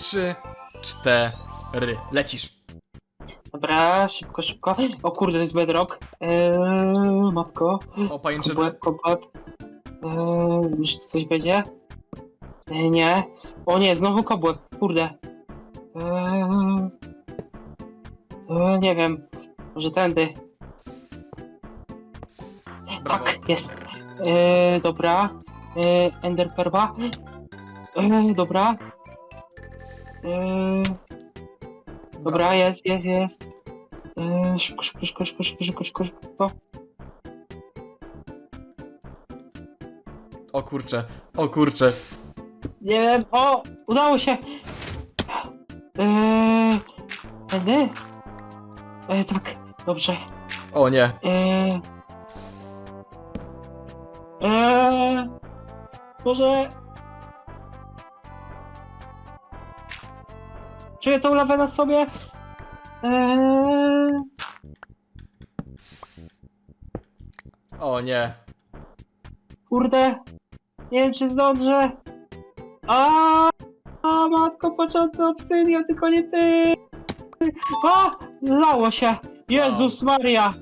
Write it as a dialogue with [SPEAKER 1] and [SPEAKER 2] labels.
[SPEAKER 1] trzy, cztery. Lecisz.
[SPEAKER 2] Dobra, szybko, szybko. O kurde, to jest bedrock. Eee, matko.
[SPEAKER 1] O, pajęczyny.
[SPEAKER 2] Kobłeb, kobłeb. Eee, czy tu coś będzie? Eee, nie. O nie, znowu kobłeb. Kurde. Eee, eee, nie wiem. Może tędy.
[SPEAKER 1] Brawo.
[SPEAKER 2] Tak, jest. Eee, dobra. Eee, Ender Perba. Eee, dobra. Eee, dobra, jest, jest, jest. Eee, szybko, szybko, szybko, szybko, szybko, szybko, szybko, szybko.
[SPEAKER 1] O kurcze, o kurcze.
[SPEAKER 2] Nie wiem, o! Udało się! Eee, tędy? Eee, tak, dobrze.
[SPEAKER 1] O nie.
[SPEAKER 2] Eee, eee, może... Czuję tą lawę na sobie. Eee,
[SPEAKER 1] O nie.
[SPEAKER 2] kurde. Nie wiem, czy zdążę. A, a matko, początku obsydian, tylko nie ty. A, zlało się. Jezus Maria.